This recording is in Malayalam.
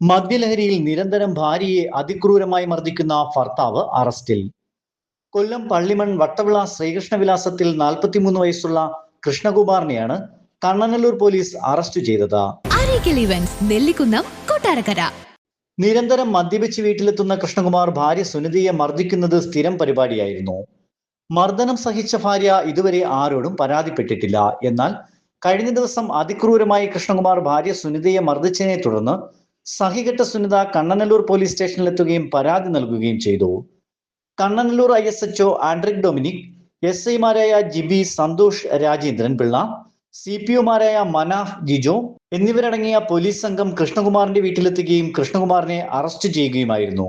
മദ്യലഹരിയിൽ നിരന്തരം ഭാര്യയെ അതിക്രൂരമായി മർദ്ദിക്കുന്ന ഭർത്താവ് അറസ്റ്റിൽ. കൊല്ലം പള്ളിമൺ വട്ടവിള ശ്രീകൃഷ്ണവിലാസത്തിൽ നാൽപ്പത്തിമൂന്ന് വയസ്സുള്ള കൃഷ്ണകുമാറിനെയാണ് കണ്ണനല്ലൂർ പോലീസ് അറസ്റ്റ് ചെയ്തത്. നിരന്തരം മദ്യപിച്ച് വീട്ടിലെത്തുന്ന കൃഷ്ണകുമാർ ഭാര്യ സുനിതയെ മർദ്ദിക്കുന്നത് സ്ഥിരം പരിപാടിയായിരുന്നു. മർദ്ദനം സഹിച്ച ഭാര്യ ഇതുവരെ ആരോടും പരാതിപ്പെട്ടിട്ടില്ല. എന്നാൽ കഴിഞ്ഞ ദിവസം അതിക്രൂരമായി കൃഷ്ണകുമാർ ഭാര്യ സുനിതയെ മർദ്ദിച്ചതിനെ തുടർന്ന് സഹികെട്ട സുനിത കണ്ണനല്ലൂർ പോലീസ് സ്റ്റേഷനിൽ എത്തുകയും പരാതി നൽകുകയും ചെയ്തു. Kannanallur I S HO Andric Dominic S ഐമാരായ ജിബി സന്തോഷ് രാജേന്ദ്രൻ പിള്ള സി പി ഒമാരായ മനാഫ് ജിജോ എന്നിവരടങ്ങിയ പോലീസ് സംഘം കൃഷ്ണകുമാറിന്റെ വീട്ടിലെത്തുകയും കൃഷ്ണകുമാറിനെ അറസ്റ്റ് ചെയ്യുകയുമായിരുന്നു.